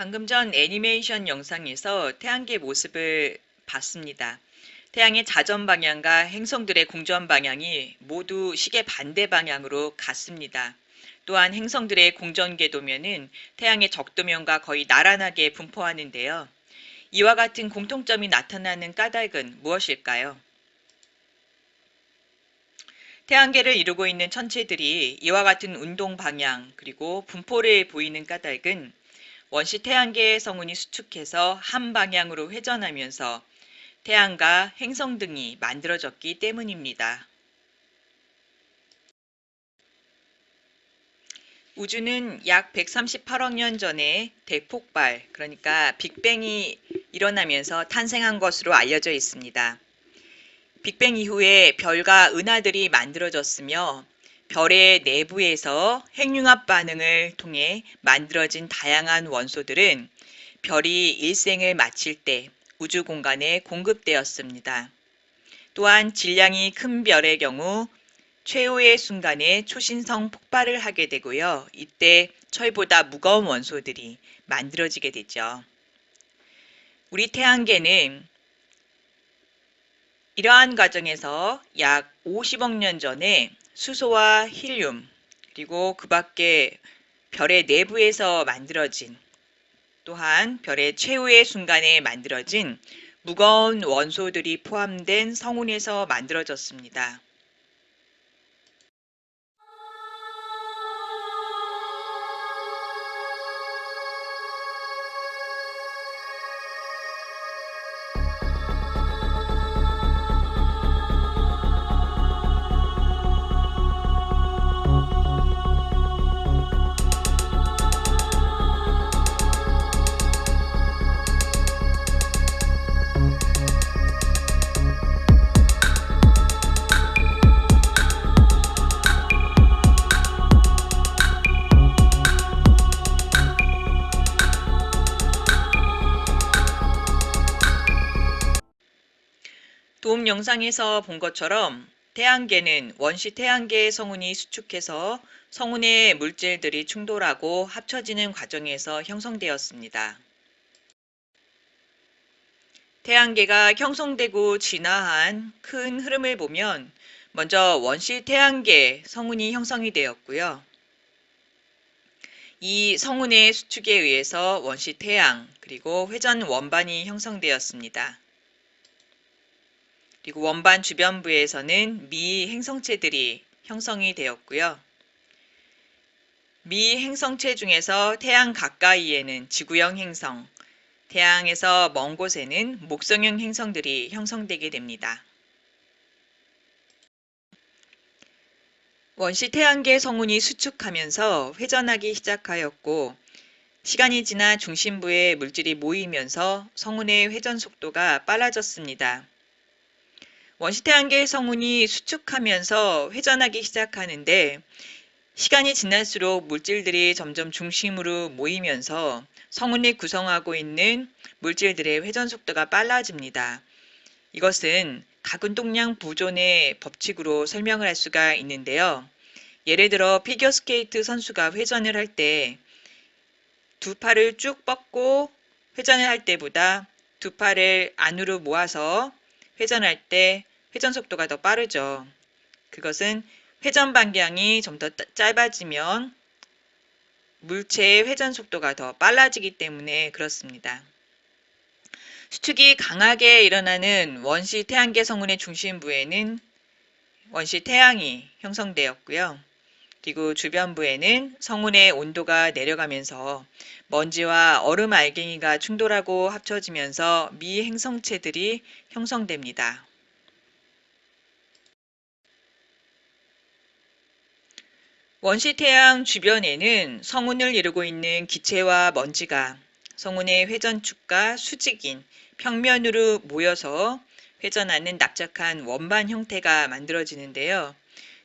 방금 전 애니메이션 영상에서 태양계 모습을 봤습니다. 태양의 자전 방향과 행성들의 공전 방향이 모두 시계 반대 방향으로 같습니다. 또한 행성들의 공전 궤도면은 태양의 적도면과 거의 나란하게 분포하는데요. 이와 같은 공통점이 나타나는 까닭은 무엇일까요? 태양계를 이루고 있는 천체들이 이와 같은 운동 방향 그리고 분포를 보이는 까닭은 원시 태양계의 성운이 수축해서 한 방향으로 회전하면서 태양과 행성 등이 만들어졌기 때문입니다. 우주는 약 138억 년 전에 대폭발, 그러니까 빅뱅이 일어나면서 탄생한 것으로 알려져 있습니다. 빅뱅 이후에 별과 은하들이 만들어졌으며 별의 내부에서 핵융합 반응을 통해 만들어진 다양한 원소들은 별이 일생을 마칠 때 우주 공간에 공급되었습니다. 또한 질량이 큰 별의 경우 최후의 순간에 초신성 폭발을 하게 되고요. 이때 철보다 무거운 원소들이 만들어지게 되죠. 우리 태양계는 이러한 과정에서 약 50억 년 전에 수소와 힐륨 그리고 그 밖에 별의 내부에서 만들어진 또한 별의 최후의 순간에 만들어진 무거운 원소들이 포함된 성운에서 만들어졌습니다. 도움 영상에서 본 것처럼 태양계는 원시 태양계의 성운이 수축해서 성운의 물질들이 충돌하고 합쳐지는 과정에서 형성되었습니다. 태양계가 형성되고 진화한 큰 흐름을 보면 먼저 원시 태양계 성운이 형성이 되었고요. 이 성운의 수축에 의해서 원시 태양 그리고 회전 원반이 형성되었습니다. 그리고 원반 주변부에서는 미 행성체들이 형성이 되었고요. 미 행성체 중에서 태양 가까이에는 지구형 행성, 태양에서 먼 곳에는 목성형 행성들이 형성되게 됩니다. 원시 태양계 성운이 수축하면서 회전하기 시작하였고 시간이 지나 중심부에 물질이 모이면서 성운의 회전 속도가 빨라졌습니다. 원시태양계 성운이 수축하면서 회전하기 시작하는데 시간이 지날수록 물질들이 점점 중심으로 모이면서 성운이 구성하고 있는 물질들의 회전 속도가 빨라집니다. 이것은 가근동량 보존의 법칙으로 설명을 할 수가 있는데요. 예를 들어 피겨스케이트 선수가 회전을 할 때 두 팔을 쭉 뻗고 회전을 할 때보다 두 팔을 안으로 모아서 회전할 때 회전 속도가 더 빠르죠. 그것은 회전 반경이 좀 더 짧아지면 물체의 회전 속도가 더 빨라지기 때문에 그렇습니다. 수축이 강하게 일어나는 원시 태양계 성운의 중심부에는 원시 태양이 형성되었고요. 그리고 주변부에는 성운의 온도가 내려가면서 먼지와 얼음 알갱이가 충돌하고 합쳐지면서 미행성체들이 형성됩니다. 원시 태양 주변에는 성운을 이루고 있는 기체와 먼지가 성운의 회전축과 수직인 평면으로 모여서 회전하는 납작한 원반 형태가 만들어지는데요.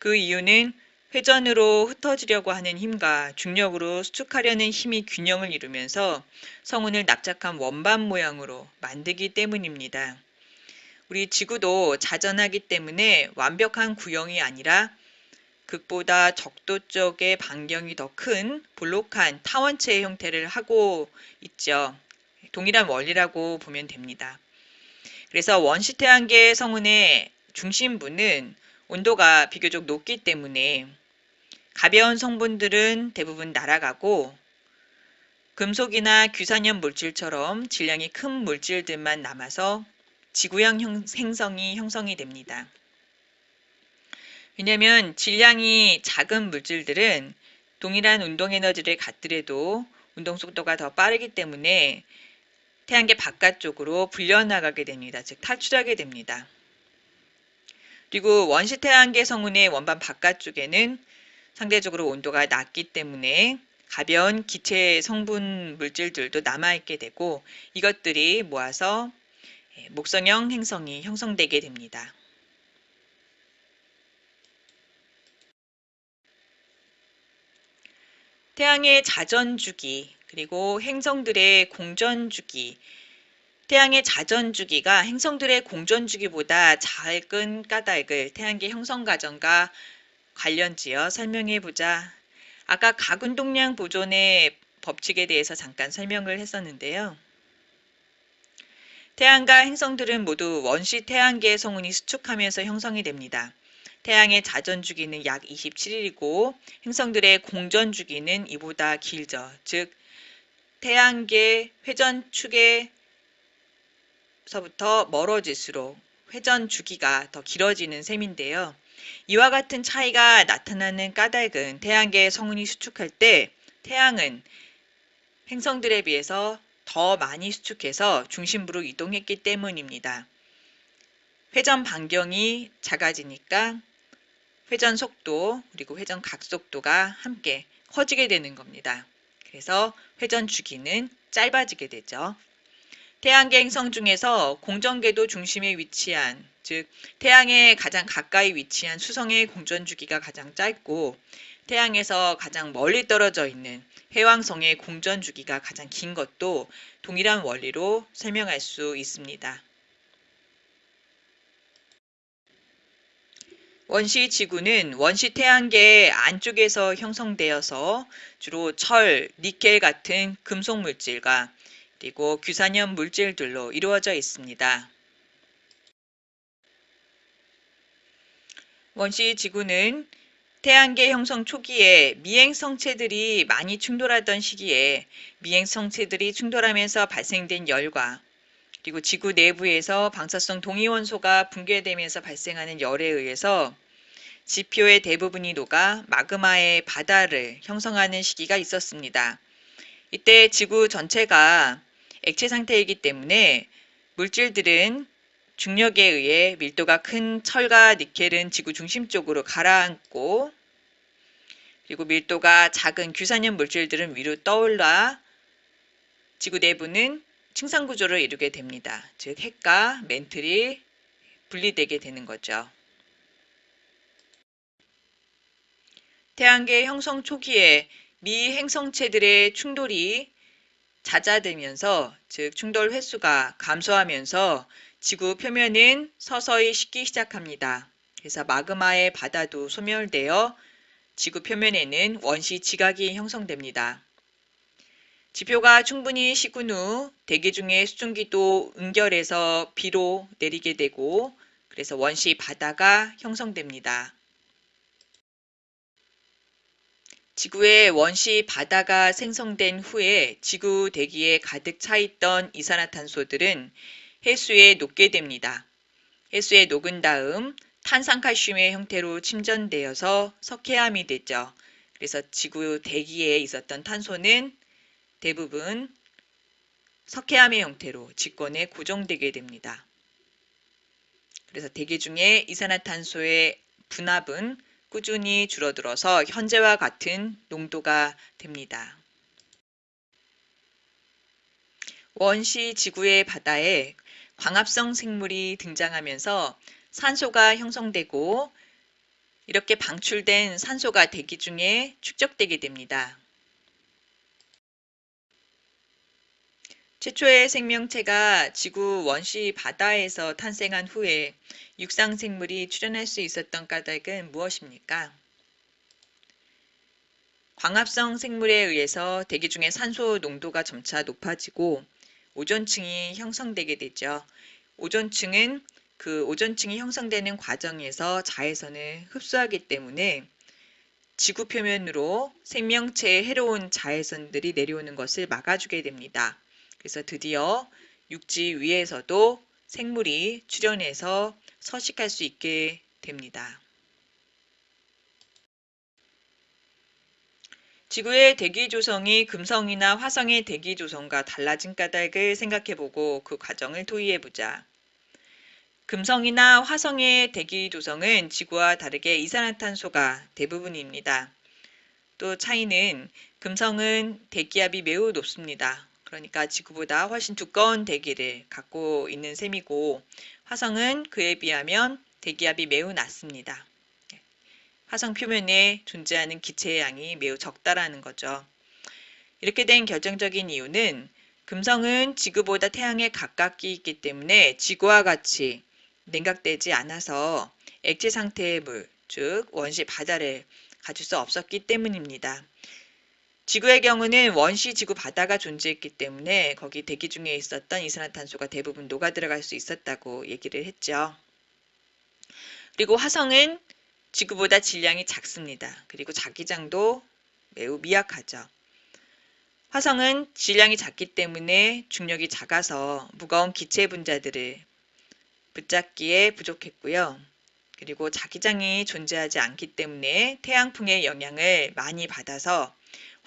그 이유는 회전으로 흩어지려고 하는 힘과 중력으로 수축하려는 힘이 균형을 이루면서 성운을 납작한 원반 모양으로 만들기 때문입니다. 우리 지구도 자전하기 때문에 완벽한 구형이 아니라 극보다 적도 쪽의 반경이 더 큰 볼록한 타원체의 형태를 하고 있죠. 동일한 원리라고 보면 됩니다. 그래서 원시 태양계 성운의 중심부는 온도가 비교적 높기 때문에 가벼운 성분들은 대부분 날아가고 금속이나 규산염 물질처럼 질량이 큰 물질들만 남아서 지구형 형- 행성이 형성이 됩니다. 왜냐하면 질량이 작은 물질들은 동일한 운동 에너지를 갖더라도 운동 속도가 더 빠르기 때문에 태양계 바깥쪽으로 불려나가게 됩니다. 즉 탈출하게 됩니다. 그리고 원시 태양계 성운의 원반 바깥쪽에는 상대적으로 온도가 낮기 때문에 가벼운 기체 성분 물질들도 남아있게 되고 이것들이 모아서 예, 목성형 행성이 형성되게 됩니다. 태양의 자전 주기 그리고 행성들의 공전 주기 태양의 자전 주기가 행성들의 공전 주기보다 작은 까닭을 태양계 형성 과정과 관련지어 설명해 보자. 아까 가운동량 보존의 법칙에 대해서 잠깐 설명을 했었는데요. 태양과 행성들은 모두 원시 태양계의 성운이 수축하면서 형성이 됩니다. 태양의 자전 주기는 약 27일이고 행성들의 공전 주기는 이보다 길죠. 즉 태양계 회전 축에서부터 멀어질수록 회전 주기가 더 길어지는 셈인데요. 이와 같은 차이가 나타나는 까닭은 태양계의 성운이 수축할 때 태양은 행성들에 비해서 더 많이 수축해서 중심부로 이동했기 때문입니다. 회전 반경이 작아지니까 회전 속도 그리고 회전 각 속도가 함께 커지게 되는 겁니다. 그래서 회전 주기는 짧아지게 되죠. 태양계 행성 중에서 공전궤도 중심에 위치한 즉 태양에 가장 가까이 위치한 수성의 공전 주기가 가장 짧고 태양에서 가장 멀리 떨어져 있는 해왕성의 공전 주기가 가장 긴 것도 동일한 원리로 설명할 수 있습니다. 원시 지구는 원시 태양계 안쪽에서 형성되어서 주로 철, 니켈 같은 금속 물질과 그리고 규산염 물질들로 이루어져 있습니다. 원시 지구는 태양계 형성 초기에 미행 성체들이 많이 충돌하던 시기에 미행 성체들이 충돌하면서 발생된 열과 그리고 지구 내부에서 방사성 동위원소가 붕괴되면서 발생하는 열에 의해서 지표의 대부분이 녹아 마그마의 바다를 형성하는 시기가 있었습니다. 이때 지구 전체가 액체 상태이기 때문에 물질들은 중력에 의해 밀도가 큰 철과 니켈은 지구 중심 쪽으로 가라앉고 그리고 밀도가 작은 규산염 물질들은 위로 떠올라 지구 내부는 층상 구조를 이루게 됩니다. 즉 핵과 멘틀이 분리되게 되는 거죠. 태양계 형성 초기에 미 행성체들의 충돌이 잦아들면서 즉 충돌 횟수가 감소하면서 지구 표면은 서서히 식기 시작합니다. 그래서 마그마의 바다도 소멸되어 지구 표면에는 원시 지각이 형성됩니다. 지표가 충분히 식은 후 대기 중에 수증기도 응결해서 비로 내리게 되고 그래서 원시 바다가 형성됩니다. 지구의 원시 바다가 생성된 후에 지구 대기에 가득 차 있던 이산화탄소들은 해수에 녹게 됩니다. 해수에 녹은 다음 탄산칼슘의 형태로 침전되어서 석회암이 되죠. 그래서 지구 대기에 있었던 탄소는 대부분 석회암의 형태로 직권에 고정되게 됩니다. 그래서 대기 중에 이산화탄소의 분압은 꾸준히 줄어들어서 현재와 같은 농도가 됩니다. 원시 지구의 바다에 광합성 생물이 등장하면서 산소가 형성되고 이렇게 방출된 산소가 대기 중에 축적되게 됩니다. 최초의 생명체가 지구 원시 바다에서 탄생한 후에 육상 생물이 출현할 수 있었던 까닭은 무엇입니까? 광합성 생물에 의해서 대기 중에 산소 농도가 점차 높아지고 오존층이 형성되게 되죠. 오존층은 그 오존층이 형성되는 과정에서 자외선을 흡수하기 때문에 지구 표면으로 생명체에 해로운 자외선들이 내려오는 것을 막아주게 됩니다. 그래서 드디어 육지 위에서도 생물이 출현해서 서식할 수 있게 됩니다. 지구의 대기 조성이 금성이나 화성의 대기 조성과 달라진 까닭을 생각해보고 그 과정을 토의해보자. 금성이나 화성의 대기 조성은 지구와 다르게 이산화탄소가 대부분입니다. 또 차이는 금성은 대기압이 매우 높습니다. 그러니까 지구보다 훨씬 두꺼운 대기를 갖고 있는 셈이고 화성은 그에 비하면 대기압이 매우 낮습니다. 화성 표면에 존재하는 기체의 양이 매우 적다라는 거죠. 이렇게 된 결정적인 이유는 금성은 지구보다 태양에 가깝게 있기 때문에 지구와 같이 냉각되지 않아서 액체 상태의 물, 즉 원시 바다를 가질 수 없었기 때문입니다. 지구의 경우는 원시 지구 바다가 존재했기 때문에 거기 대기 중에 있었던 이산화탄소가 대부분 녹아 들어갈 수 있었다고 얘기를 했죠. 그리고 화성은 지구보다 질량이 작습니다. 그리고 자기장도 매우 미약하죠. 화성은 질량이 작기 때문에 중력이 작아서 무거운 기체 분자들을 붙잡기에 부족했고요. 그리고 자기장이 존재하지 않기 때문에 태양풍의 영향을 많이 받아서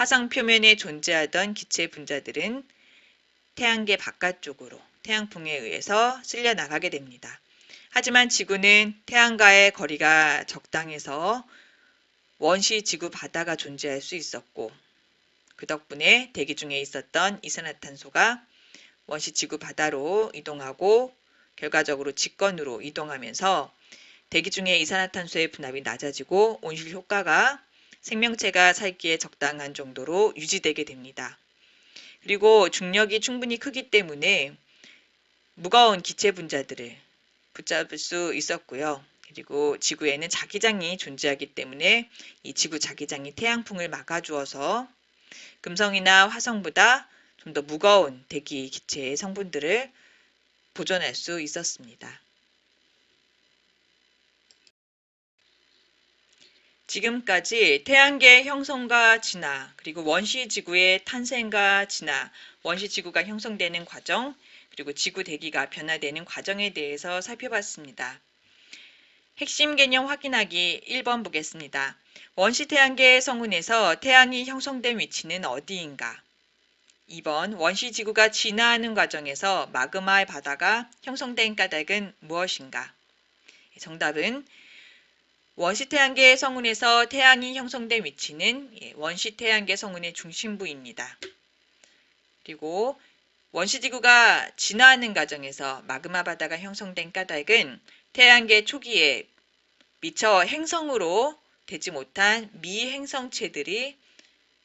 화성 표면에 존재하던 기체 분자들은 태양계 바깥쪽으로 태양풍에 의해서 쓸려 나가게 됩니다. 하지만 지구는 태양과의 거리가 적당해서 원시 지구 바다가 존재할 수 있었고 그 덕분에 대기 중에 있었던 이산화탄소가 원시 지구 바다로 이동하고 결과적으로 직권으로 이동하면서 대기 중에 이산화탄소의 분압이 낮아지고 온실 효과가 생명체가 살기에 적당한 정도로 유지되게 됩니다. 그리고 중력이 충분히 크기 때문에 무거운 기체 분자들을 붙잡을 수 있었고요. 그리고 지구에는 자기장이 존재하기 때문에 이 지구 자기장이 태양풍을 막아주어서 금성이나 화성보다 좀 더 무거운 대기 기체의 성분들을 보존할 수 있었습니다. 지금까지 태양계 형성과 진화, 그리고 원시 지구의 탄생과 진화, 원시 지구가 형성되는 과정, 그리고 지구 대기가 변화되는 과정에 대해서 살펴봤습니다. 핵심 개념 확인하기 1번 보겠습니다. 원시 태양계 성운에서 태양이 형성된 위치는 어디인가? 2번 원시 지구가 진화하는 과정에서 마그마의 바다가 형성된 까닭은 무엇인가? 정답은 원시 태양계 성운에서 태양이 형성된 위치는 예, 원시 태양계 성운의 중심부입니다. 그리고 원시 지구가 진화하는 과정에서 마그마 바다가 형성된 까닭은 태양계 초기에 미처 행성으로 되지 못한 미행성체들이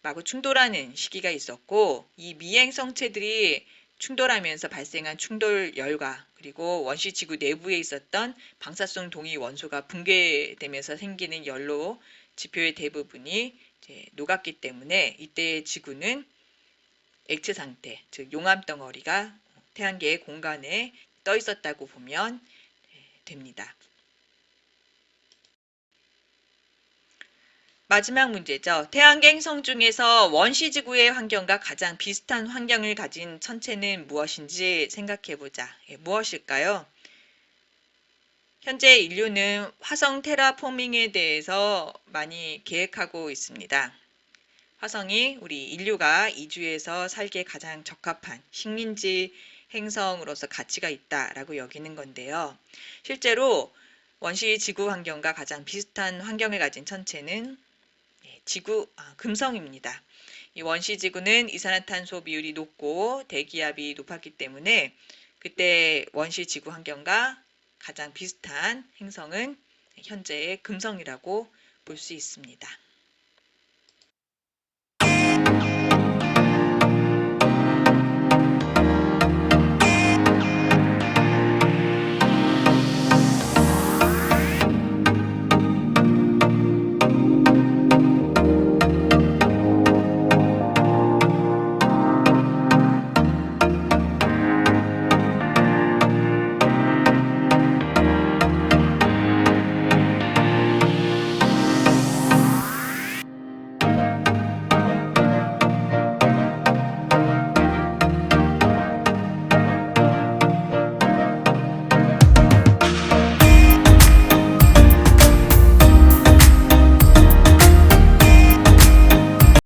마구 충돌하는 시기가 있었고 이 미행성체들이 충돌하면서 발생한 충돌 열과 그리고 원시 지구 내부에 있었던 방사성 동위 원소가 붕괴되면서 생기는 열로 지표의 대부분이 녹았기 때문에 이때의 지구는 액체 상태, 즉 용암 덩어리가 태양계의 공간에 떠 있었다고 보면 됩니다. 마지막 문제죠. 태양계 행성 중에서 원시 지구의 환경과 가장 비슷한 환경을 가진 천체는 무엇인지 생각해 보자. 예, 무엇일까요? 현재 인류는 화성 테라포밍에 대해서 많이 계획하고 있습니다. 화성이 우리 인류가 이주해서 살기에 가장 적합한 식민지 행성으로서 가치가 있다라고 여기는 건데요. 실제로 원시 지구 환경과 가장 비슷한 환경을 가진 천체는 지구 아, 금성입니다. 이 원시 지구는 이산화탄소 비율이 높고 대기압이 높았기 때문에 그때 원시 지구 환경과 가장 비슷한 행성은 현재의 금성이라고 볼 수 있습니다.